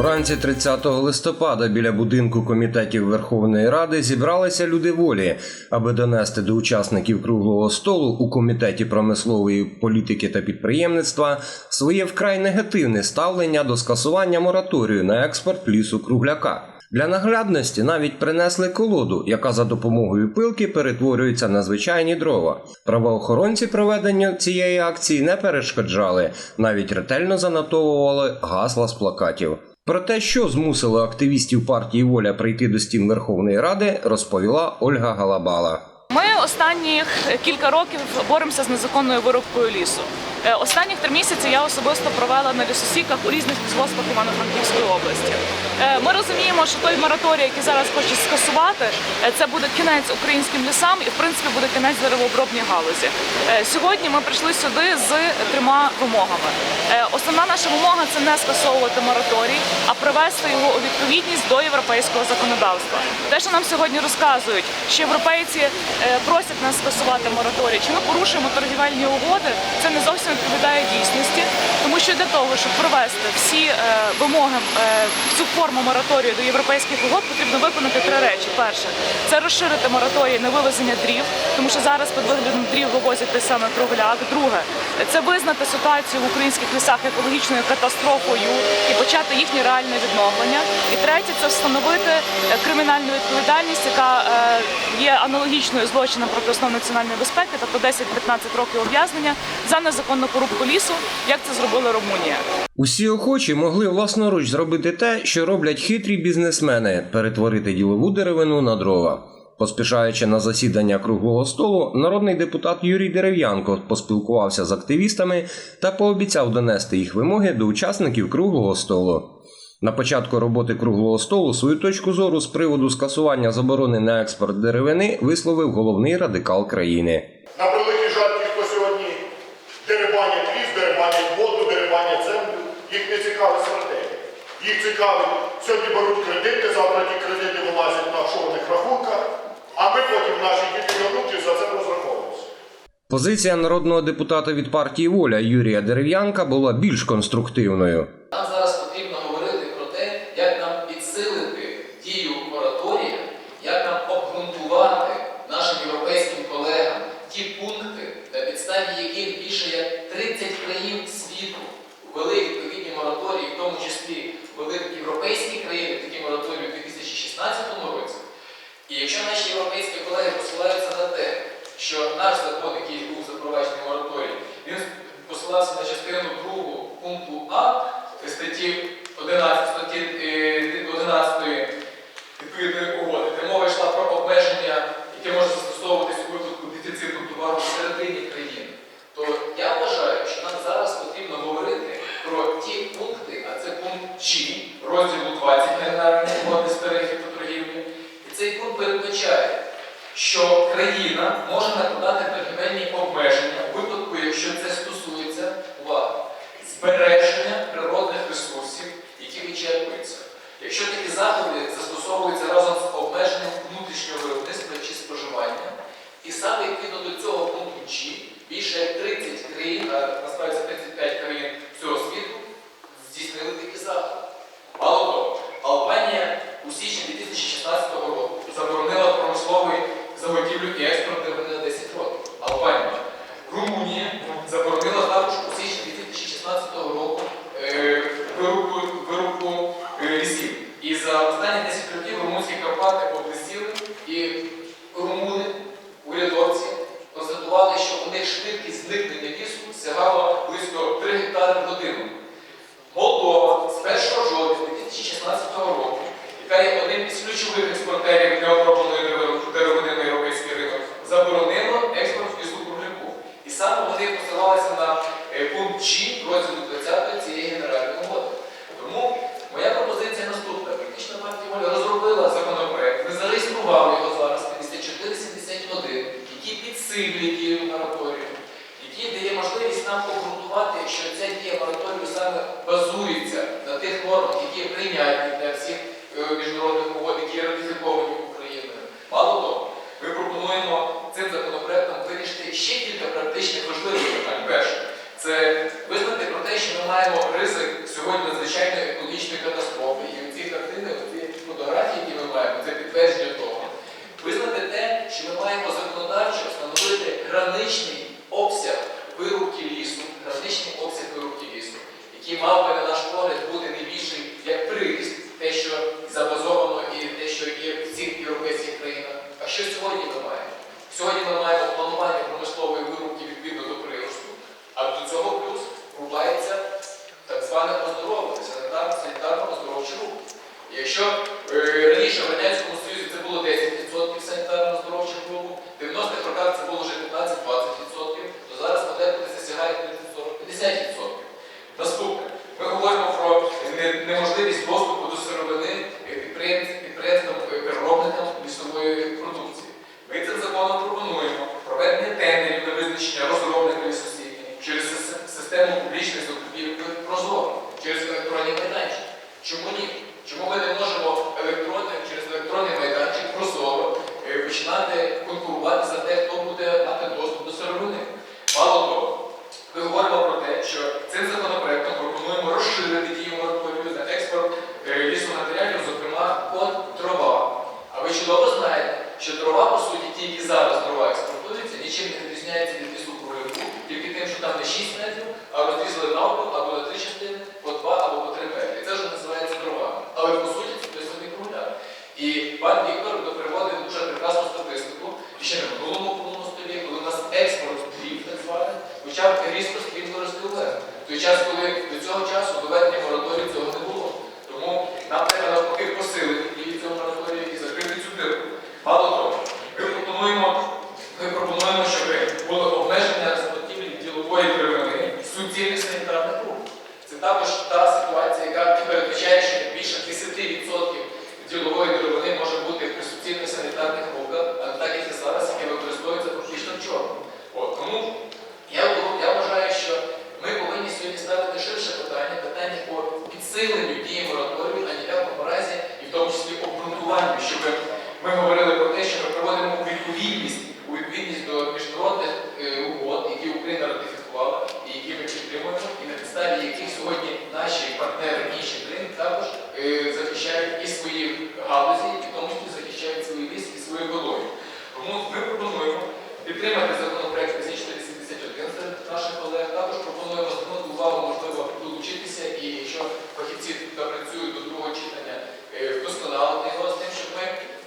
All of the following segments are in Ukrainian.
Вранці 30 листопада біля будинку комітетів Верховної Ради зібралися люди волі, аби донести до учасників круглого столу у комітеті промислової політики та підприємництва своє вкрай негативне ставлення до скасування мораторію на експорт лісу кругляка. Для наглядності навіть принесли колоду, яка за допомогою пилки перетворюється на звичайні дрова. Правоохоронці проведення цієї акції не перешкоджали, навіть ретельно занотовували гасла з плакатів. Про те, що змусило активістів партії Воля прийти до стін Верховної Ради, розповіла Ольга Галабала. Ми останні кілька років боремося з незаконною вирубкою лісу. Е, Останніх три місяці я особисто провела на лісосіках у різних лісгоспах Івано-Франківської області. Е, Ми розуміємо, що той мораторій, який зараз хочуть скасувати, е, це буде кінець українським лісам і в принципі буде кінець деревообробній галузі. Сьогодні ми прийшли сюди з трьома вимогами. Основна наша вимога це не скасовувати мораторій, а привести його у відповідність до європейського законодавства. Те, що нам сьогодні розказують, що європейці просять нас скасувати мораторій, чи ми порушуємо торгівельні угоди, це не зовсім відповідає дійсності, тому що для того, щоб провести всі е, вимоги е, в цю форму мораторію до європейських угод, потрібно виконати три речі. Перше це розширити мораторій на вивезення дрів, тому що зараз під виглядом дрів вивозять саме кругляк. Друге це визнати ситуацію в українських лісах екологічною катастрофою і почати їхнє реальне відновлення. І третє це встановити е, кримінальну відповідальність, яка є аналогічною злочинам проти основ національної безпеки, тобто 10-15 років ув'язнення за незаконну порубку лісу, як це зробила Румунія. Усі охочі могли власноруч зробити те, що роблять хитрі бізнесмени перетворити ділову деревину на дрова. Поспішаючи на засідання круглого столу, народний депутат Юрій Дерев'янко поспілкувався з активістами та пообіцяв донести їх вимоги до учасників круглого столу. На початку роботи круглого столу свою точку зору з приводу скасування заборони на експорт деревини висловив головний радикал країни. Цікавить стратегія. Їх цікавить, сьогодні беруть кредити, завтра ті кредити вилазять на офшорних рахунках, а ми потім наші діти і онуки за це розраховуються. Позиція народного депутата від партії Воля Юрія Дерев'янка була більш конструктивною. Нам зараз потрібно говорити про те, як нам підсилити дію мораторія, як нам обґрунтувати нашим європейським колегам ті пункти, на підставі яких більше як 30 країн світу ввели відповідні мораторії, в тому числі ввели європейські країни такі мораторії у 2016 році. І якщо наші європейські колеги посилаються на те, що наш закон, який був запроваджений мораторій, він посилався на частину 2 пункту А статті 11, статті е, 11 відповідної угоди, де мова йшла про обмеження, яке може застосовуватись у випадку дефіциту товару всередині країни, то я вважаю, що нам зараз потрібно говорити про ті пункти, а це пункт G, розділу 20 Генеральної угоди з тарифів та торгівлі. І цей пункт що країна може накладати торгівельні обмеження у випадку, якщо це стосується увага, збереження природних ресурсів, які вичерпуються. Якщо такі заходи застосовуються разом з обмеженням внутрішнього виробництва чи споживання, і саме відповідно до цього пункту G більше як 30 країн, а насправді це 35 країн всього світу, здійснили такі заходи. Мало того, Албанія у січні 2016 року заборонила промисловий заготівлю і експорт деревини на 10 років. Албанія. Румунія заборонила також у січні 2016 року е, вирубку, вирубку е, лісів. І за останні 10 років румунські Карпати облесіли і румуни, урядовці, констатували, що у них швидкість зникнення лісу сягала близько 3 гектари в годину. Молдова з 1 жовтня 2016 року, яка є одним із ключових експортерів необробленої дерев- деревини на європейський ринок, заборонила експорт лісу кругляку. І саме вони посилалися на е, пункт G розділу 20 що ми маємо законодавчо встановити граничний обсяг вирубки лісу, граничний обсяг вирубки лісу, який мав би, на наш погляд, бути не більший як приріст, те, що забазовано і те, що є в цих європейських країнах. А що сьогодні ми маємо? Сьогодні ми маємо планування промислової вирубки відповідно до приросту, а до цього плюс рубається так зване оздоровлення, санітарно-оздоровчий рух. Якщо е, раніше пропонуємо, ми пропонуємо, щоб було обмеження розплатівлі ділової деревини суцільних санітарних рук. Це також та ситуація, яка передбачає, що більше 10% ділової деревини може бути при суцільних санітарних руках, а так як і зараз, яке використовується фактично в. От, тому я, я вважаю, що ми повинні сьогодні ставити ширше питання, питання по підсиленню дії мораторію, а ніяк по разі, і в тому числі обґрунтуванню, щоб ми говорили про те, що ми приводимо у відповідність, у відповідність до міжнародних е, угод, які Україна ратифікувала і які ми підтримуємо, і на підставі яких сьогодні наші партнери інші країни також е, захищають і свої галузі, і в тому числі захищають свій ліс і свою екологію. Тому ми пропонуємо підтримати законопроект 5481 серед наших колег. Також пропонуємо звернути увагу, можливо, долучитися і якщо фахівці та працюють до другого читання, е, вдосконалити його з тим, щоб ми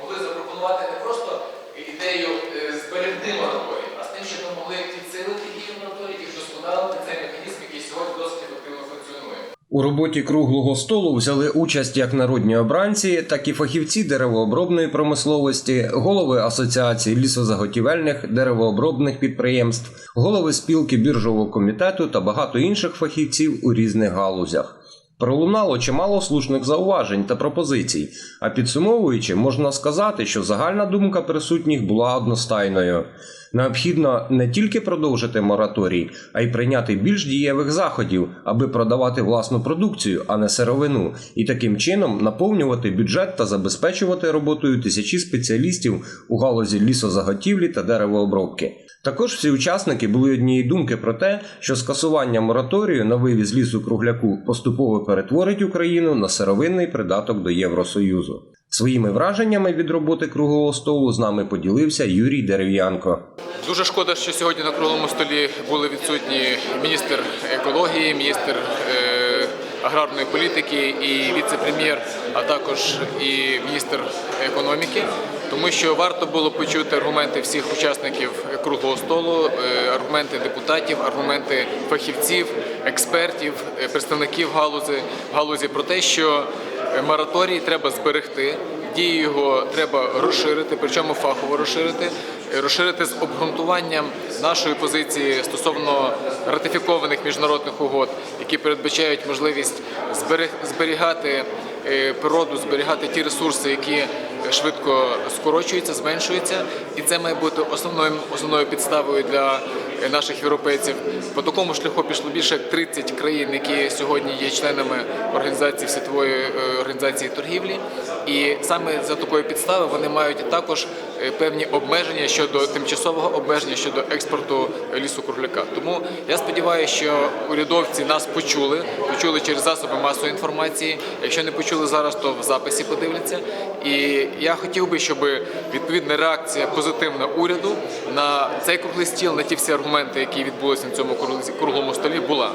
могли запропонувати не просто ідею е, зберегти мораторій, а з тим, щоб ми могли підсилити дію мораторій і вдосконалити цей механізм, який сьогодні досить ефективно функціонує. У роботі круглого столу взяли участь як народні обранці, так і фахівці деревообробної промисловості, голови асоціації лісозаготівельних деревообробних підприємств, голови спілки біржового комітету та багато інших фахівців у різних галузях. Пролунало чимало слушних зауважень та пропозицій. А підсумовуючи, можна сказати, що загальна думка присутніх була одностайною. Необхідно не тільки продовжити мораторій, а й прийняти більш дієвих заходів, аби продавати власну продукцію, а не сировину, і таким чином наповнювати бюджет та забезпечувати роботою тисячі спеціалістів у галузі лісозаготівлі та деревообробки. Також всі учасники були однієї думки про те, що скасування мораторію на вивіз лісу кругляку поступово перетворить Україну на сировинний придаток до Євросоюзу. Своїми враженнями від роботи круглого столу з нами поділився Юрій Дерев'янко. Дуже шкода, що сьогодні на круглому столі були відсутні міністр екології, міністр е, аграрної політики і віце-прем'єр, а також і міністр економіки, тому що варто було почути аргументи всіх учасників круглого столу, е, аргументи депутатів, аргументи фахівців, експертів, е, представників галузі, галузі про те, що мораторій треба зберегти. Дію його треба розширити, причому фахово розширити, е, розширити з обґрунтуванням нашої позиції стосовно ратифікованих міжнародних угод, які передбачають можливість зберігати природу, зберігати ті ресурси, які швидко скорочуються, зменшуються, і це має бути основною основною підставою для е, наших європейців. По такому шляху пішло більше як 30 країн, які сьогодні є членами організації світової е, організації торгівлі, і саме за такої підстави вони мають також е, певні обмеження щодо тимчасового обмеження щодо експорту лісу кругляка. Тому я сподіваюся, що урядовці нас почули, почули через засоби масової інформації. Якщо не почули зараз, то в записі подивляться. І я хотів би, щоб відповідна реакція позитивна уряду на цей круглий стіл, на ті всі аргументи, які відбулися на цьому круглому столі, була.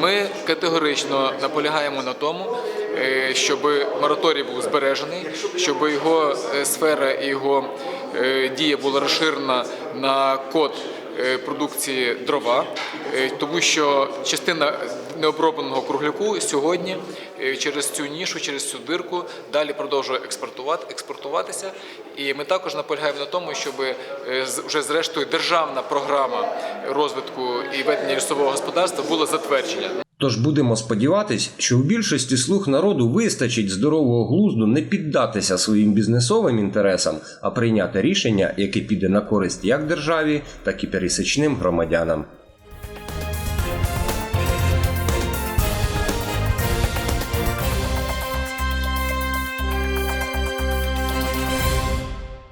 Ми категорично наполягаємо на тому, е, щоб мораторій був збережений, щоб його е, сфера і його е, дія була розширена на код продукції дрова, е, тому що частина необробленого кругляку сьогодні е, через цю нішу, через цю дирку далі продовжує експортувати, експортуватися. І ми також наполягаємо на тому, щоб е, вже зрештою державна програма розвитку і ведення лісового господарства була затверджена. Тож будемо сподіватись, що у більшості слуг народу вистачить здорового глузду не піддатися своїм бізнесовим інтересам, а прийняти рішення, яке піде на користь як державі, так і пересічним громадянам.